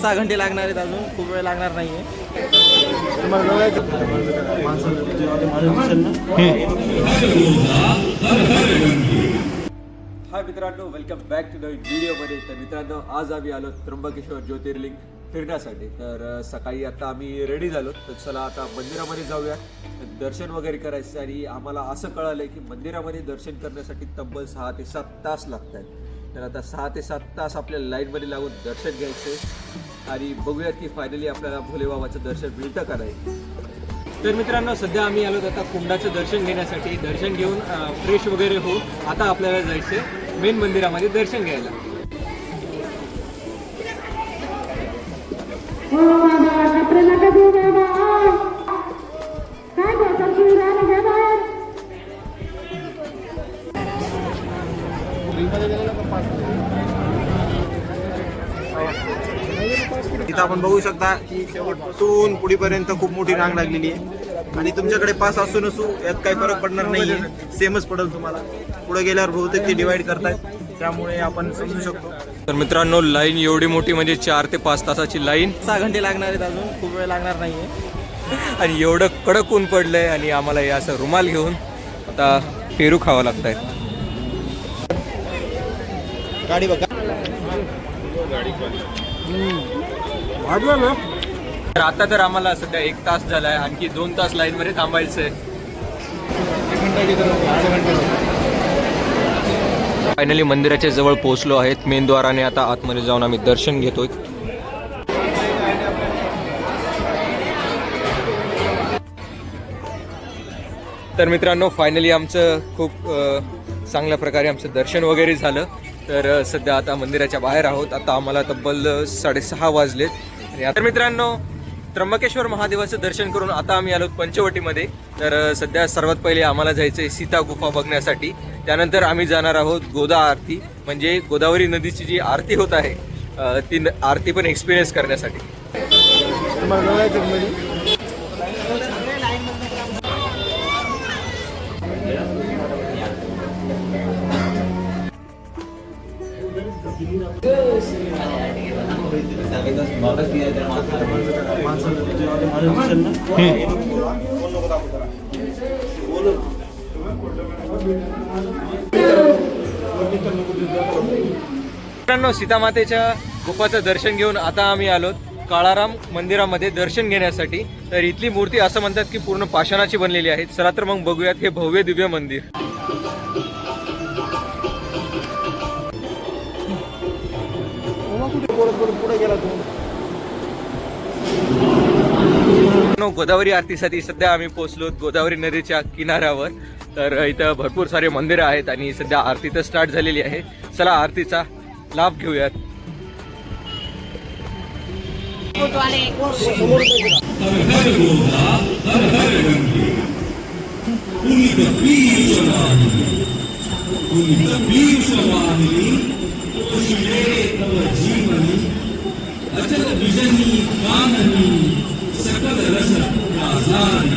सहा घंटे लागणार आहेत अजून खूप वेळ लागणार नाहीये. हाय मित्रांनो वेलकम बॅक टू नवीन व्हिडिओमध्ये तर मित्रांनो आज आम्ही आलो त्र्यंबकेश्वर ज्योतिर्लिंग फिरण्यासाठी. तर सकाळी आता आम्ही रेडी झालो. तर चला आता मंदिरामध्ये जाऊया. दर्शन वगैरे करायचं आणि आम्हाला असं कळालं की मंदिरामध्ये दर्शन करण्यासाठी तब्बल सहा ते सात तास लागत आहेत तर आता सहा ते सात तास आपल्याला लाईटमध्ये लागून दर्शन घ्यायचं. आणि बघूयात की फायनली आपल्याला भोलेबाबाचं दर्शन मिळतं का नाही. तर मित्रांनो सध्या आम्ही आलो आता कुंडाचं दर्शन घेण्यासाठी. दर्शन घेऊन फ्रेश वगैरे होऊ आता आपल्याला जायचं मेन मंदिरामध्ये दर्शन घ्यायला. इथं आपण बघू शकता की शेवटून पुढीपर्यंत खूप मोठी रांग लागलेली आहे. आणि तुमच्याकडे पास असू नसू यात काही फरक पडणार नाहीये. सेमच पडेल तुम्हाला. पुढे गेल्यावर बहुतेक ते डिवाइड करतायत. त्यामुळे आपण समजू शकतो. तर मित्रांनो लाईन एवढी मोठी म्हणजे चार ते पाच तासाची लाईन सहा घंटे लागणार आहेत अजून. खूप वेळ लागणार नाहीये. आणि एवढं कडक ऊन पडलंय आणि आम्हाला हे असं रुमाल घेऊन आता पेरू खावं लागत आहे गाडी बघा. तर आता तर आम्हाला सध्या एक तास झालाय आणखी दोन तास लाईन मध्ये थांबायचंय. फायनली मंदिराच्या जवळ पोहोचलो आहेत. मेन द्वाराने आता आतमध्ये जाऊन आम्ही दर्शन घेतोय. तर मित्रांनो फायनली आमचं खूप अ, चांगल्या प्रकारे आमचं दर्शन वगैरे झालं. तर सध्या आता मंदिराच्या बाहेर आहोत. आता आम्हाला तब्बल साडेसहा वाजलेत. आणि आता मित्रांनो त्र्यंबकेश्वर महादेवाचं दर्शन करून आता आम्ही आलो पंचवटीमध्ये. तर सध्या सर्वात पहिले आम्हाला जायचं आहे सीता गुफा बघण्यासाठी. त्यानंतर आम्ही जाणार आहोत गोदा आरती. म्हणजे गोदावरी नदीची जी आरती होत आहे ती न- आरती पण एक्सपिरियन्स करण्यासाठी. मित्रांनो सीतामातेच्या गुफाचं दर्शन घेऊन आता आम्ही आलो काळाराम मंदिरामध्ये दर्शन घेण्यासाठी. तर इथली मूर्ती असं म्हणतात की पूर्ण पाषाणाची बनलेली आहे. चला तर मग बघूयात हे भव्य दिव्य मंदिर. पुढे गेला तू? मित्रांनो, गोदावरी आरतीसाठी सध्या आम्ही पोहोचलो गोदावरी नदीच्या किनाऱ्यावर. तर इथं भरपूर सारे मंदिरं आहेत आणि सध्या आरती तर स्टार्ट झालेली आहे. चला आरतीचा लाभ घेऊयात. अचल विजनी गाननी सकल रस आजाद